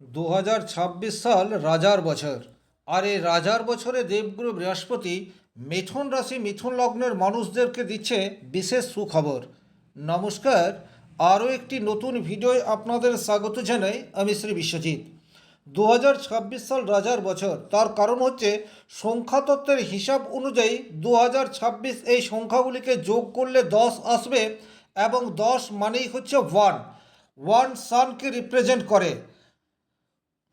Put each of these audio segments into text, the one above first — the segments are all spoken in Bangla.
দু হাজার ছাব্বিশ সাল রাজার বছর। আর এই রাজার বছরে দেবগুরু বৃহস্পতি মিথুন রাশি মিথুন লগ্নের মানুষদেরকে দিচ্ছে বিশেষ সুখবর। নমস্কার, আরও একটি নতুন ভিডিওয় আপনাদের স্বাগত জানাই আমি শ্রী বিশ্বজিৎ। দু হাজার ছাব্বিশ সাল রাজার বছর, তার কারণ হচ্ছে সংখ্যাতত্ত্বের হিসাব অনুযায়ী দু হাজার ছাব্বিশ এই সংখ্যাগুলিকে যোগ করলে দশ আসবে এবং দশ মানেই হচ্ছে ওয়ান। ওয়ান সানকে রিপ্রেজেন্ট করে।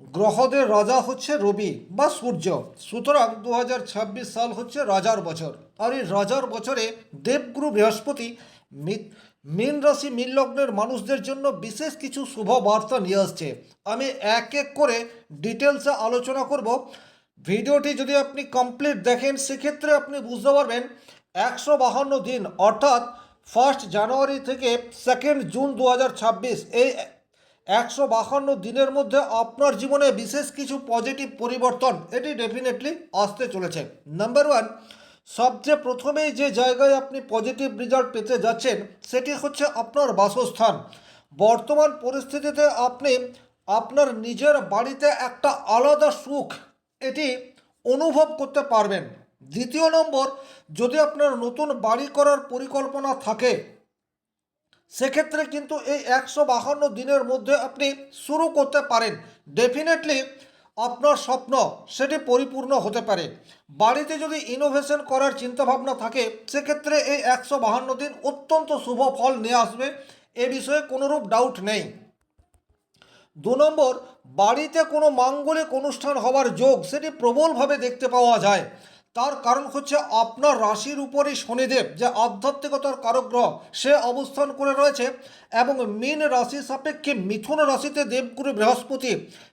গ্রহদের রাজা হচ্ছে রবি বা সূর্য। সুতরাং দু হাজার ছাব্বিশ সাল হচ্ছে রাজার বছর। আর এই রাজার বছরে দেবগুরু বৃহস্পতি মীন রাশি, মীন লগ্নের মানুষদের জন্য বিশেষ কিছু শুভ বার্তা নিয়ে আসছে। আমি এক এক করে ডিটেলসে আলোচনা করব। ভিডিওটি যদি আপনি কমপ্লিট দেখেন, সেক্ষেত্রে আপনি বুঝতে পারবেন একশো বাহান্ন দিন, অর্থাৎ ফার্স্ট জানুয়ারি থেকে সেকেন্ড জুন দু হাজার ছাব্বিশ, এই একশো বাহান্ন দিনের মধ্যে আপনার জীবনে বিশেষ কিছু পজিটিভ পরিবর্তন, এটি ডেফিনেটলি আসতে চলেছে। নাম্বার ওয়ান সবচেয়ে প্রথমেই যে জায়গায় আপনি পজিটিভ রেজাল্ট পেতে যাচ্ছেন, সেটি হচ্ছে আপনার বাসস্থান। বর্তমান পরিস্থিতিতে আপনি আপনার নিজের বাড়িতে একটা আলাদা সুখ, এটি অনুভব করতে পারবেন। দ্বিতীয় নম্বর, যদি আপনার নতুন বাড়ি করার পরিকল্পনা থাকে সেক্ষেত্রে কিন্তু এই একশো বাহান্ন দিনের মধ্যে আপনি শুরু করতে পারেন। ডেফিনেটলি আপনার স্বপ্ন সেটি পরিপূর্ণ হতে পারে। বাড়িতে যদি ইনোভেশন করার চিন্তাভাবনা থাকে, সেক্ষেত্রে এই একশো বাহান্ন দিন অত্যন্ত শুভ ফল নিয়ে আসবে। এ বিষয়ে কোনোরূপ ডাউট নেই। দু নম্বর, বাড়িতে কোনো মাঙ্গলিক অনুষ্ঠান হওয়ার যোগ সেটি প্রবলভাবে দেখতে পাওয়া যায়। তার কারণ হচ্ছে আপনার রাশির উপরই শনিদেব, যে আধ্যাত্মিকতার কারগ্রহ, সে অবস্থান করে রয়েছে এবং মীন রাশি সাপেক্ষে মিথুন রাশিতে দেবগুরু বৃহস্পতি,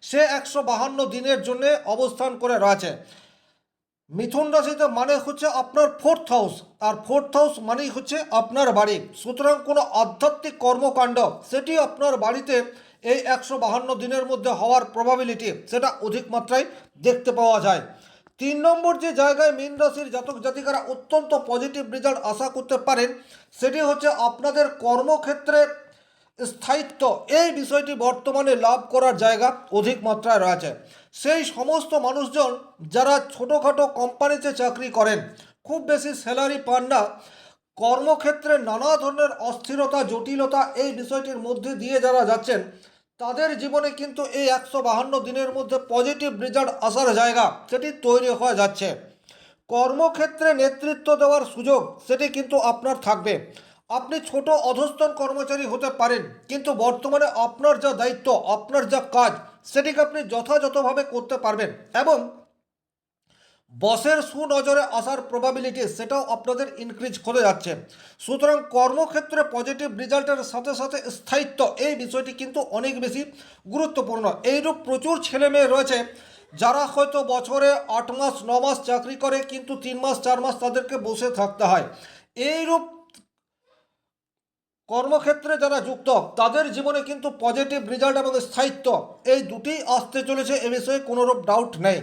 সে একশো বাহান্ন দিনের জন্য অবস্থান করে রয়েছে। মিথুন রাশিতে মানে হচ্ছে আপনার ফোর্থ হাউস আর ফোর্থ হাউস মানেই হচ্ছে আপনার বাড়ি। সুতরাং কোনো আধ্যাত্মিক কর্মকাণ্ড, সেটি আপনার বাড়িতে এই একশো বাহান্ন দিনের মধ্যে হওয়ার প্রবাবিলিটি সেটা অধিক মাত্রায় দেখতে পাওয়া যায়। তিন নম্বর যে জায়গায় মীন রাশির জাতক জাতিকারা অত্যন্ত পজিটিভ রেজাল্ট আশা করতে পারেন, সেটি হচ্ছে আপনাদের কর্মক্ষেত্রে স্থায়িত্ব। এই বিষয়টি বর্তমানে লাভ করার জায়গা অধিক মাত্রায় রয়েছে। সেই সমস্ত মানুষজন যারা ছোটোখাটো কোম্পানিতে চাকরি করেন, খুব বেশি স্যালারি পান না, কর্মক্ষেত্রে নানা ধরনের অস্থিরতা, জটিলতা এই বিষয়টির মধ্যে দিয়ে যারা যাচ্ছেন তাদের জীবনে কিন্তু এই একশো বাহান্ন দিনের মধ্যে পজিটিভ রেজাল্ট আসার জায়গা সেটি তৈরি হয়ে যাচ্ছে। কর্মক্ষেত্রে নেতৃত্ব দেওয়ার সুযোগ সেটি কিন্তু আপনার থাকবে। আপনি ছোট অধস্তন কর্মচারী হতে পারেন, কিন্তু বর্তমানে আপনার যা দায়িত্ব, আপনার যা কাজ, সেটিকে আপনি যথাযথভাবে করতে পারবেন এবং বসের সুনজরে আসার প্রবাবিলিটি সেটাও আপনাদের ইনক্রিজ করে যাচ্ছে। সুতরাং কর্মক্ষেত্রে পজিটিভ রেজাল্টের সাথে সাথে স্থায়িত্ব, এই বিষয়টি কিন্তু অনেক বেশি গুরুত্বপূর্ণ। এইরূপ প্রচুর ছেলে মেয়ে রয়েছে যারা হয়তো বছরে আট মাস, ন মাস চাকরি করে, কিন্তু তিন মাস, চার মাস তাদেরকে বসে থাকতে হয়। এইরূপ কর্মক্ষেত্রে যারা যুক্ত, তাদের জীবনে কিন্তু পজিটিভ রেজাল্ট এবং স্থায়িত্ব, এই দুটিই আসতে চলেছে এ বিষয়ে কোনোরূপ ডাউট নেই।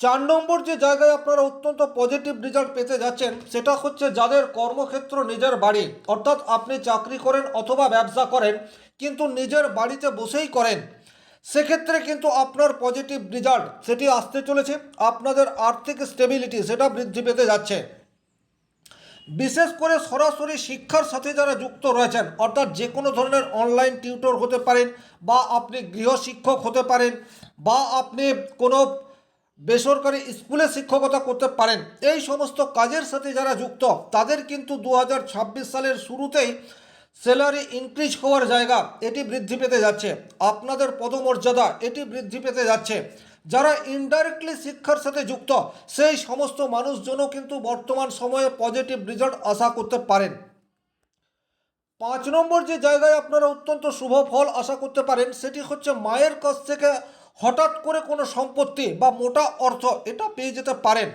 চার নম্বর যে জায়গায় আপনারা অত্যন্ত পজিটিভ রেজাল্ট পেতে যাচ্ছেন, সেটা হচ্ছে যাদের কর্মক্ষেত্র নিজের বাড়ি। অর্থাৎ আপনি চাকরি করেন অথবা ব্যবসা করেন, কিন্তু নিজের বাড়িতে বসেই করেন। সেক্ষেত্রে কিন্তু আপনার পজিটিভ রেজাল্ট সেটি আসতে চলেছে। আপনাদের আর্থিক স্টেবিলিটি সেটা বৃদ্ধি পেতে যাচ্ছে। বিশেষ করে সরাসরি শিক্ষার সাথে যারা যুক্ত রয়েছেন, অর্থাৎ যে কোনো ধরনের অনলাইন টিউটর হতে পারেন, বা আপনি গৃহশিক্ষক হতে পারেন, বা আপনি কোনো বেসরকারি স্কুলে শিক্ষকতা করতে পারেন। এই সমস্ত কাজের সাথে যারা যুক্ত, তাদের কিন্তু দু হাজার ছাব্বিশ সালের শুরুতেই স্যালারি ইনক্রিজ হওয়ার জায়গা এটি বৃদ্ধি পেতে যাচ্ছে। আপনাদের পদমর্যাদা এটি বৃদ্ধি পেতে যাচ্ছে। যারা ইনডাইরেক্টলি শিক্ষার সাথে যুক্ত, সেই সমস্ত মানুষজনও কিন্তু বর্তমান সময়ে পজিটিভ রেজাল্ট আশা করতে পারেন। পাঁচ নম্বর যে জায়গায় আপনারা অত্যন্ত শুভ ফল আশা করতে পারেন, সেটি হচ্ছে মায়ের কাছ থেকে হঠাৎ করে কোনো সম্পত্তি বা মোটা অর্থ এটা পেয়ে যেতে পারেন।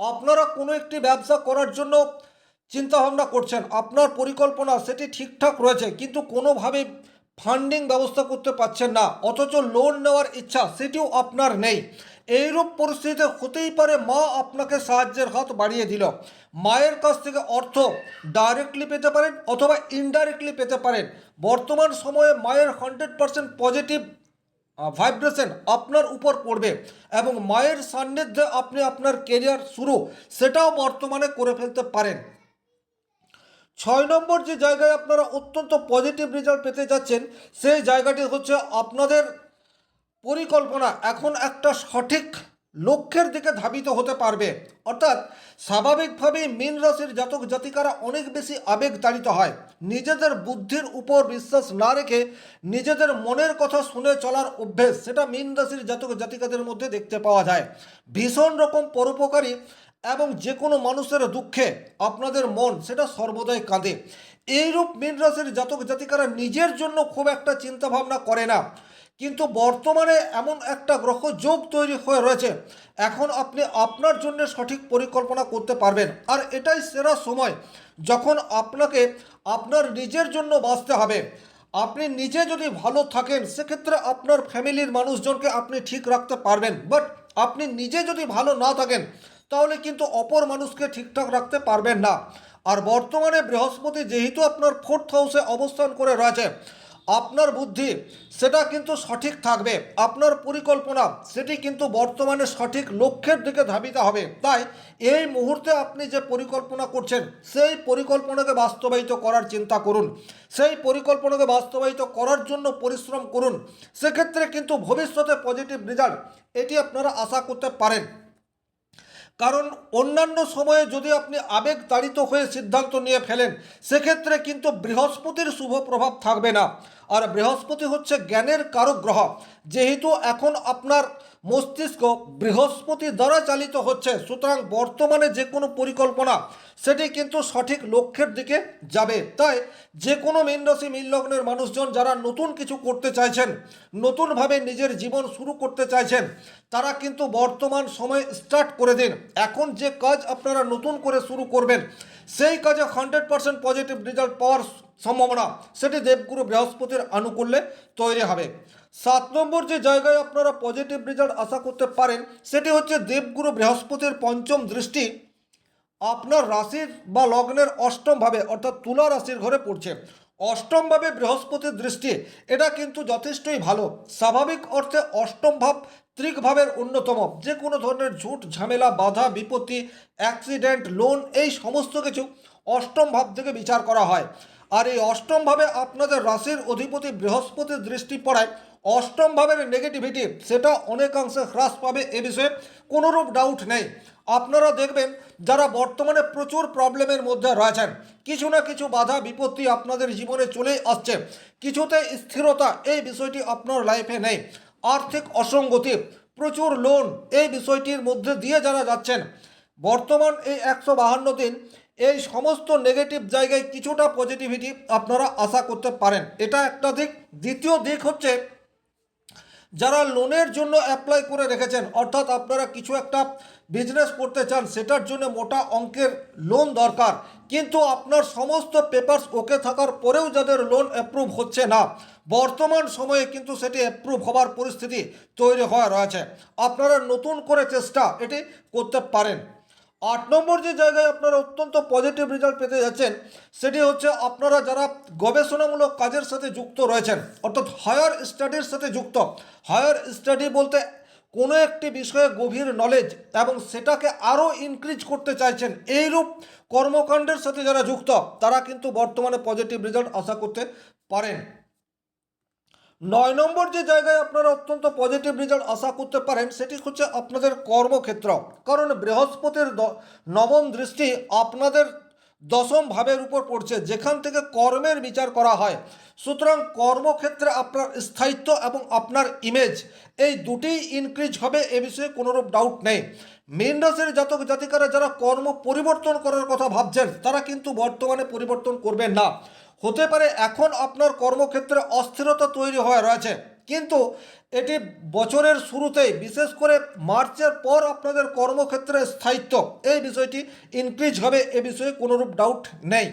আপনারা কোনো একটি ব্যবসা করার জন্য চিন্তাভাবনা করছেন, আপনার পরিকল্পনা সেটি ঠিকঠাক রয়েছে, কিন্তু কোনোভাবে ফান্ডিং ব্যবস্থা করতে পারছেন না, অথচ লোন নেওয়ার ইচ্ছা সেটিও আপনার নেই। এইরূপ পরিস্থিতিতে হতেই পারে মা আপনাকে সাহায্যের হাত বাড়িয়ে দিল। মায়ের কাছ থেকে অর্থ ডাইরেক্টলি পেতে পারেন অথবা ইনডাইরেক্টলি পেতে পারেন। বর্তমান সময়ে মায়ের হান্ড্রেড পার্সেন্ট পজিটিভ ভাইব্রেশন আপনার উপর পড়বে এবং মায়ের সান্নিধ্যে আপনি আপনার কেরিয়ার শুরু সেটাও বর্তমানে করে ফেলতে পারেন। ছয় নম্বর যে জায়গায় আপনারা অত্যন্ত পজিটিভ রেজাল্ট পেতে যাচ্ছেন, সেই জায়গাটি হচ্ছে আপনাদের পরিকল্পনা। এখন একটা সঠিক লক্ষ্যের দিকে ধাবিত হতে পারবে। অর্থাৎ স্বাভাবিকভাবেই মীন রাশির জাতক জাতিকারা অনেক বেশি আবেগ তাড়িত হয়। নিজেদের বুদ্ধির উপর বিশ্বাস না রেখে নিজেদের মনের কথা শুনে চলার অভ্যেস সেটা মীন রাশির জাতক জাতিকাদের মধ্যে দেখতে পাওয়া যায়। ভীষণ রকম পরোপকারী এবং যে কোনো মানুষের দুঃখে আপনাদের মন সেটা সর্বদাই কাঁদে। এইরূপ মীন রাশির জাতক জাতিকারা নিজের জন্য খুব একটা চিন্তাভাবনা করে না। কিন্তু বর্তমানে এমন একটা গ্রহ যোগ তৈরি হয়ে রয়েছে। এখন আপনি আপনার জন্য সঠিক পরিকল্পনা করতে পারবেন। আর এটাই সেরা সময় যখন আপনাকে আপনার নিজের জন্য বাঁচতে হবে। আপনি নিজে যদি ভালো থাকেন, সেক্ষেত্রে আপনার ফ্যামিলির মানুষজনকে আপনি ঠিক রাখতে পারবেন। বাট আপনি নিজে যদি ভালো না থাকেন, তাহলে কিন্তু অপর মানুষকে ঠিকঠাক রাখতে পারবেন না। আর বর্তমানে বৃহস্পতি যেহেতু আপনার ফোর্থ হাউসে অবস্থান করে রয়েছে আপনার বুদ্ধি, সেটা কিন্তু সঠিক থাকবে। আপনার পরিকল্পনা, সেটি কিন্তু বর্তমানে সঠিক লক্ষ্যের দিকে ধাবিত হবে। তাই এই মুহূর্তে আপনি যে পরিকল্পনা করছেন, সেই পরিকল্পনাকে বাস্তবায়িত করার চিন্তা করুন। সেই পরিকল্পনাকে বাস্তবায়িত করার জন্য পরিশ্রম করুন। সেক্ষেত্রে কিন্তু ভবিষ্যতে পজিটিভ রেজাল্ট এটি আপনারা আশা করতে পারেন। কারণ অন্যান্য সময়ে যদি আপনি আবেগ তাড়িত হয়ে সিদ্ধান্ত নিয়ে ফেলেন, সেক্ষেত্রে কিন্তু বৃহস্পতির শুভ প্রভাব থাকবে না। আর বৃহস্পতি হচ্ছে জ্ঞানের কারক গ্রহ যেহেতু এখন আপনার মস্তিষ্ক বৃহস্পতি দ্বারা চালিত হচ্ছে, সুতরাং বর্তমানে যে কোনো পরিকল্পনা সেটি কিন্তু সঠিক লক্ষ্যের দিকে যাবে। তাই যে কোনো মীন রাশি মীন মানুষজন যারা নতুন কিছু করতে চাইছেন, নতুনভাবে নিজের জীবন শুরু করতে চাইছেন, তারা কিন্তু বর্তমান সময় স্টার্ট করে দিন। এখন যে কাজ আপনারা নতুন করে শুরু করবেন সেই কাজে হান্ড্রেড পার্সেন্ট পজিটিভ রেজাল্ট পাওয়ার সম্ভাবনা, সেটি দেবগুরু বৃহস্পতির আনুকূল্যে তৈরি হবে। সাত নম্বর যে জায়গায় আপনারা পজিটিভ রেজাল্ট আশা করতে পারেন, সেটি হচ্ছে দেবগুরু বৃহস্পতির পঞ্চম দৃষ্টি। আপনার রাশির বা লগ্নের অষ্টমভাবে অর্থাৎ তুলা রাশির ঘরে পড়ছে। অষ্টম ভাবে বৃহস্পতির দৃষ্টি, এটা কিন্তু যথেষ্টই ভালো। স্বাভাবিক অর্থে অষ্টম ভাব ত্রিক ভাবের অন্যতম। যে কোনো ধরনের ঝুট, ঝামেলা, বাধা, বিপত্তি অ্যাক্সিডেন্ট লোন এই সমস্ত কিছু অষ্টম ভাব থেকে বিচার করা হয়। আর এই অষ্টমভাবে আপনাদের রাশির অধিপতি বৃহস্পতির দৃষ্টি পড়ায় অষ্টম ভাবের নেগেটিভিটি সেটা অনেকাংশে হ্রাস পাবে এ বিষয়ে কোনোরূপ ডাউট নেই। আপনারা দেখবেন যারা বর্তমানে প্রচুর প্রবলেমের মধ্যে রয়েছেন, কিছু না কিছু বাধা, বিপত্তি আপনাদের জীবনে চলেই আসছে। কিছুতে স্থিরতা, এই বিষয়টি আপনার লাইফে নেই। আর্থিক অসঙ্গতি, প্রচুর লোন এই বিষয়টির মধ্যে দিয়ে যারা যাচ্ছেন, বর্তমান এই একশো বাহান্ন দিন, এই সমস্ত নেগেটিভ জায়গায় কিছুটা পজিটিভিটি আপনারা আশা করতে পারেন। এটা একটা দিক। দ্বিতীয় দিক হচ্ছে যারা লোনের জন্য অ্যাপ্লাই করে রেখেছেন, অর্থাৎ আপনারা কিছু একটা বিজনেস করতে চান, সেটার জন্য মোটা অঙ্কের লোন দরকার। কিন্তু আপনার সমস্ত পেপারস ওকে থাকার পরেও যাদের লোন অ্যাপ্রুভ হচ্ছে না, বর্তমান সময়ে কিন্তু সেটি অ্যাপ্রুভ হবার পরিস্থিতি তৈরি হওয়া রয়েছে। আপনারা নতুন করে চেষ্টা এটি করতে পারেন। আট নম্বর যে জায়গায় আপনারা অত্যন্ত পজিটিভ রেজাল্ট পেতে যাচ্ছেন, সেটি হচ্ছে আপনারা যারা গবেষণামূলক কাজের সাথে যুক্ত রয়েছেন, অর্থাৎ হায়ার স্টাডির সাথে যুক্ত হায়ার স্টাডি বলতে কোনো একটি বিষয়ে গভীর নলেজ এবং সেটাকে আরও ইনক্রিজ করতে চাইছেন, এইরূপ কর্মকাণ্ডের সাথে যারা যুক্ত, তারা কিন্তু বর্তমানে পজিটিভ রেজাল্ট আশা করতে পারেন। নয় নম্বর যে জায়গায় আপনারা অত্যন্ত পজিটিভ রেজাল্ট আশা করতে পারেন, সেটি হচ্ছে আপনাদের কর্মক্ষেত্র। কারণ বৃহস্পতির নবম দৃষ্টি আপনাদের দশম ভাবের উপর পড়ছে, যেখান থেকে কর্মের বিচার করা হয়। সুতরাং কর্মক্ষেত্রে আপনার স্থায়িত্ব এবং আপনার ইমেজ এই দুটিই ইনক্রিজ হবে এ বিষয়ে কোনোরূপ ডাউট নেই। মীন রাশির জাতক জাতিকারা যারা কর্ম পরিবর্তন করার কথা ভাবছেন, তারা কিন্তু বর্তমানে পরিবর্তন করবেন না। হতে পারে এখন আপনার কর্মক্ষেত্রে অস্থিরতা তৈরি হয়ে রয়েছে। কিন্তু এটি বছরের শুরুতেই, বিশেষ করে মার্চের পর আপনাদের কর্মক্ষেত্রে স্থায়িত্ব। এই বিষয়টি ইনক্রিজ হবে, এ বিষয়ে কোনোরূপ ডাউট নেই।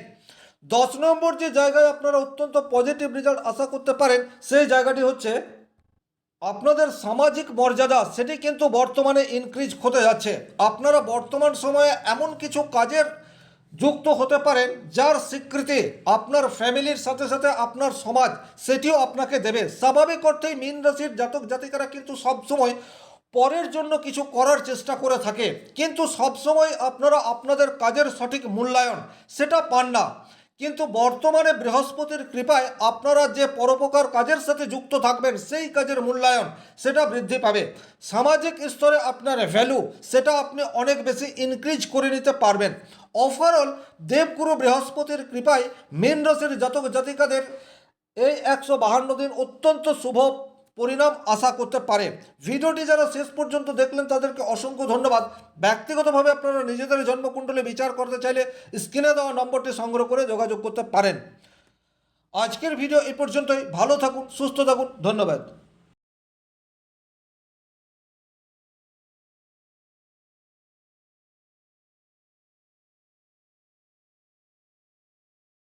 দশ নম্বর যে জায়গায় আপনারা অত্যন্ত পজিটিভ রেজাল্ট আশা করতে পারেন, সেই জায়গাটি হচ্ছে আপনাদের সামাজিক মর্যাদা, সেটি কিন্তু বর্তমানে ইনক্রিজ হতে যাচ্ছে। আপনারা বর্তমান সময়ে এমন কিছু কাজের যুক্ত হতে পারেন, যার স্বীকৃতি আপনার ফ্যামিলির সাথে সাথে আপনার সমাজ, সেটিও আপনাকে দেবে। স্বাভাবিক অর্থেই মীন রাশির জাতক জাতিকারা কিন্তু সবসময় পরের জন্য কিছু করার চেষ্টা করে থাকে। কিন্তু সবসময় আপনারা আপনাদের কাজের সঠিক মূল্যায়ন, সেটা পান না। কিন্তু বর্তমানে বৃহস্পতির কৃপায় আপনারা যে পরোপকার কাজের সাথে যুক্ত থাকবেন, সেই কাজের মূল্যায়ন সেটা বৃদ্ধি পাবে। সামাজিক স্তরে আপনার ভ্যালু সেটা আপনি অনেক বেশি ইনক্রিজ করে নিতে পারবেন। ওভারঅল দেবগুরু বৃহস্পতির কৃপায় মেন রাশির জাতক জাতিকাদের এই একশো বাহান্ন দিন অত্যন্ত শুভ পরিণাম আশা করতে পারে। ভিডিওটি যারা শেষ পর্যন্ত দেখলেন, তাদেরকে অসংখ্য ধন্যবাদ। ব্যক্তিগতভাবে আপনারা নিজেদের জন্মকুণ্ডলে বিচার করতে চাইলে স্ক্রিনে দেওয়া নম্বরটি সংগ্রহ করে যোগাযোগ করতে পারেন। আজকের ভিডিও এই পর্যন্তই। ভালো থাকুন, সুস্থ থাকুন। ধন্যবাদ।